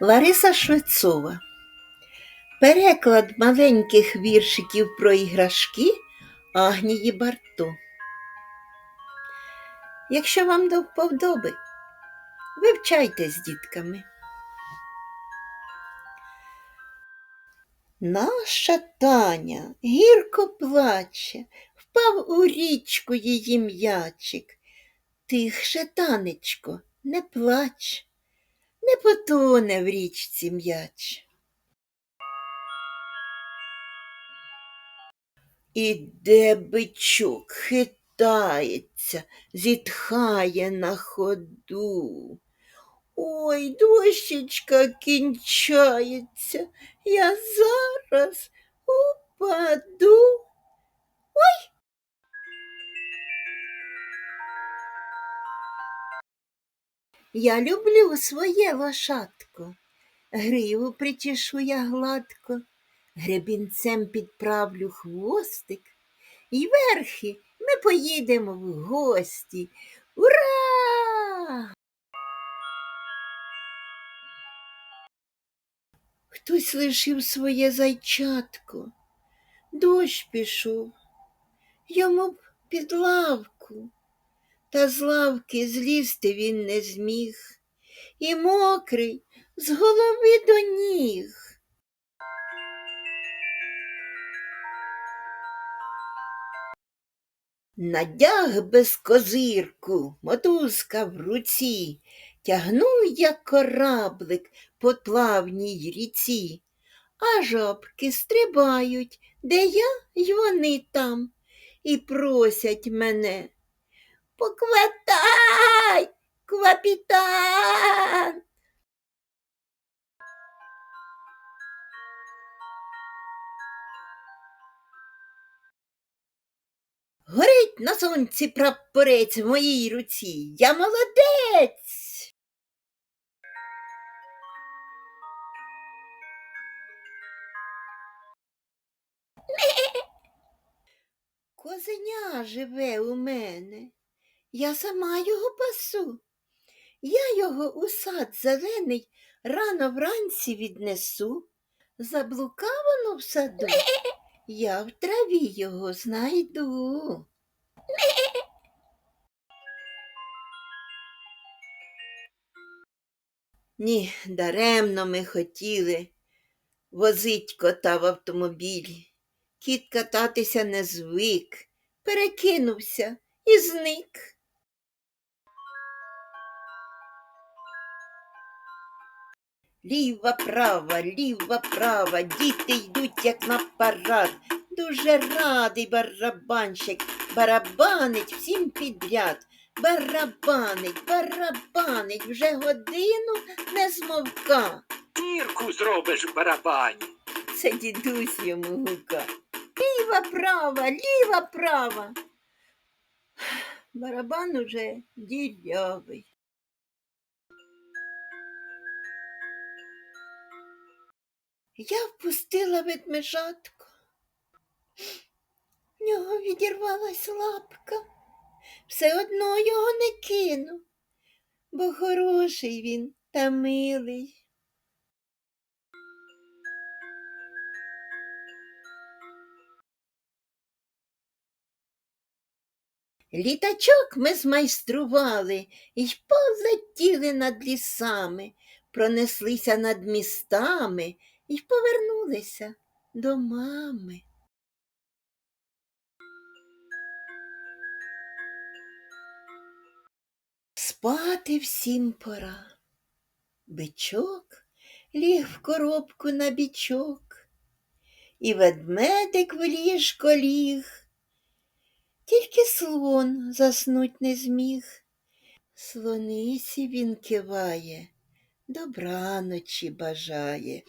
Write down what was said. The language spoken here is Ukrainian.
Лариса Швецова. Переклад маленьких віршиків про іграшки Агнії Барто. Якщо вам до вподоби, вивчайте з дітками. Наша Таня гірко плаче, впав у річку її м'ячик. Тихше, танечко, не плач, не потоне в річці м'яч. Іде бичок, хитається, зітхає на ходу. Ой, дощечка кінчається, я зараз упаду. Я люблю своє лошадко, гриву причешу я гладко, гребінцем підправлю хвостик, і верхи ми поїдемо в гості. Ура! Хтось лишив своє зайчатко, дощ пішов, йому б під лавку. Та з лавки злізти він не зміг, і мокрий з голови до ніг. Надяг без козирку, мотузка в руці, тягну я кораблик по плавній ріці, а жабки стрибають, де я й вони там, і просять мене. Покватай, квапітан. Горить на сонці прапорець в моїй руці. Я молодець. Козеня живе у мене. Я сама його пасу. Я його у сад зелений рано вранці віднесу. Заблукав воно в саду, я в траві його знайду. Ні, даремно ми хотіли возить кота в автомобілі. Кіт кататися не звик, перекинувся і зник. Ліва, права, ліва, права, діти йдуть, як на парад. Дуже радий барабанщик, барабанить всім підряд. Барабанить, барабанить, вже годину не змовка. Дірку зробиш в барабані. Це дідусь йому гука. Ліва, права, ліва, права. Барабан уже дірявий. Я впустила ведмежатку. В нього відірвалась лапка. Все одно його не кину, бо хороший він та милий. Літачок ми змайстрували і полетіли над лісами, пронеслися над містами і повернулися до мами. Спати всім пора. Бичок ліг в коробку на бічок, і ведмедик в ліжко ліг. Тільки слон заснуть не зміг. Слонисі він киває, добраночі бажає.